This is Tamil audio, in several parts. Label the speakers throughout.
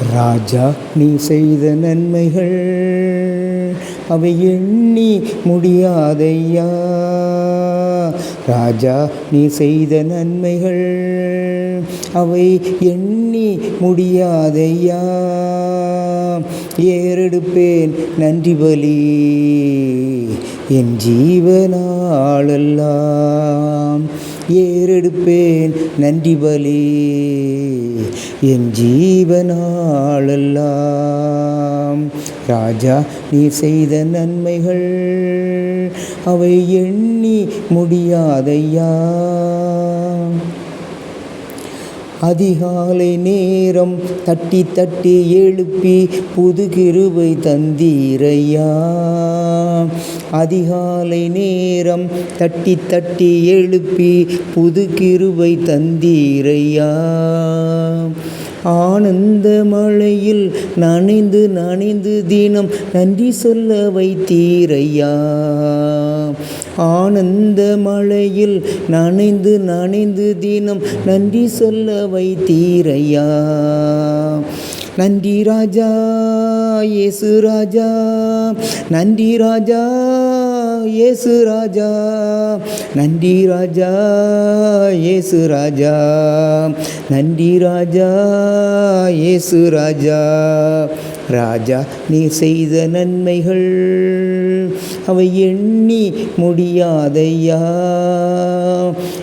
Speaker 1: ராஜா நீ செய்த நன்மைகள் அவை எண்ணி முடியாதையா? ராஜா நீ செய்த நன்மைகள் அவை எண்ணி முடியாதையா? ஏறெடுப்பேன் நன்றி பலி. என் ஜீவனாளெல்லாம் ஏறெடுப்பேன் நன்றி பலி. என் ஜீவனாளெல்லாம் ராஜா நீ செய்த நன்மைகள் அவை எண்ணி முடியாதையா? அதிகாலை நேரம் தட்டி தட்டி எழுப்பி புது கிருபை தந்தீரையா. அதிகாலை நேரம் தட்டி தட்டி எழுப்பி புது கிருபை தந்தீரையா. ஆனந்த மழையில் நனைந்து நனைந்து தினம் நன்றி சொல்ல வைத்தீரையா. ஆனந்த மழையில் நனைந்து நனைந்து தினம் நன்றி சொல்ல வைத்தீரையா. நன்றி ராஜா இயேசு ராஜா. நன்றி ராஜா இயேசு ராஜா. நன்றி ராஜா இயேசு ராஜா. நன்றி ராஜா இயேசு ராஜா. ராஜா நீ செய்த நன்மைகள் அவை எண்ணி முடியாதையா?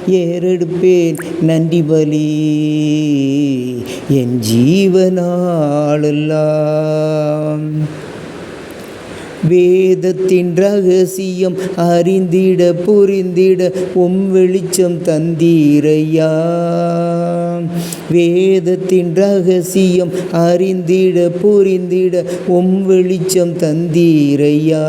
Speaker 1: ஏறெடுப்பேன் நன்றி பலி. என் ஜீவனாளெல்லாம் வேதத்தின் ரகசியம் அறிந்திட புரிந்திட உம் வெளிச்சம் தந்தீரையா? வேதத்தின் ரகசியம் அறிந்திட புரிந்திட உம் வெளிச்சம் தந்தீரையா?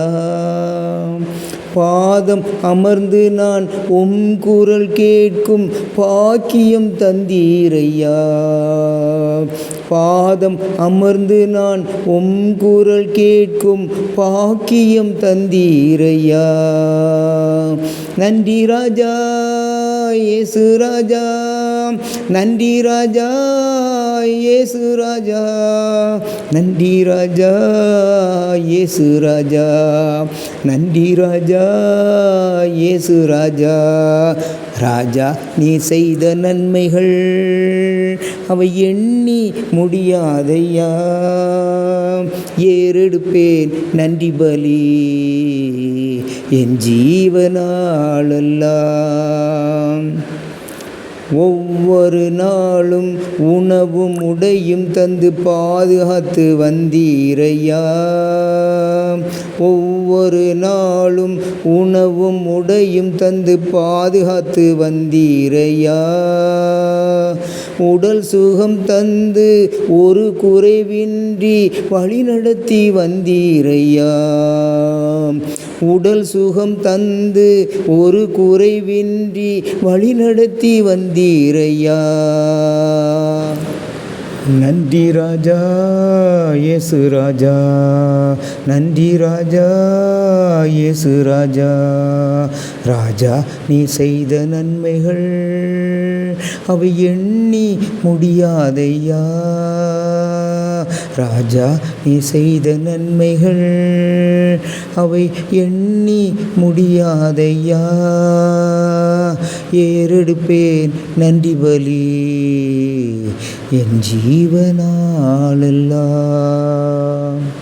Speaker 1: பாதம் அமர்ந்து நான் உம் குரல் கேட்கும் பாக்கியம் தந்தீரையா? பாதம் அமர்ந்து நான் உம் குரல் கேட்கும் பாக்கியம் தந்தீரையா. நன்றி ராஜா இயேசு ராஜா. நன்றி ராஜா இயேசு ராஜா. நன்றி ராஜா இயேசு ராஜா. நன்றி ராஜா இயேசு ராஜா. ராஜா நீ செய்த நன்மைகள் அவை எண்ணி முடியாதையா? ஏறெடுப்பேன் நன்றி பலி என் ஜீவனாளெல்லாம் ஒவ்வொரு நாளும் உணவும் உடையும் தந்து பாதுகாத்து வந்தீரையா. ஒவ்வொரு நாளும் உணவும் உடையும் தந்து பாதுகாத்து வந்தீரையா. உடல் சுகம் தந்து ஒரு குறைவின்றி வழிநடத்தி வந்தீரையா. உடல் சுகம் தந்து ஒரு குறைவின்றி வழிநடத்தி வந்தீரையா. நன்றி ராஜா இயேசு ராஜா. நன்றி ராஜா இயேசு ராஜா. ராஜா நீ செய்த நன்மைகள் அவை எண்ணி முடியாதையா? ராஜா நீ செய்த நன்மைகள் அவை எண்ணி முடியாதையா? ஏறெடுப்பேன் நன்றி பலி என் ஜீவனாலெல்லாம்.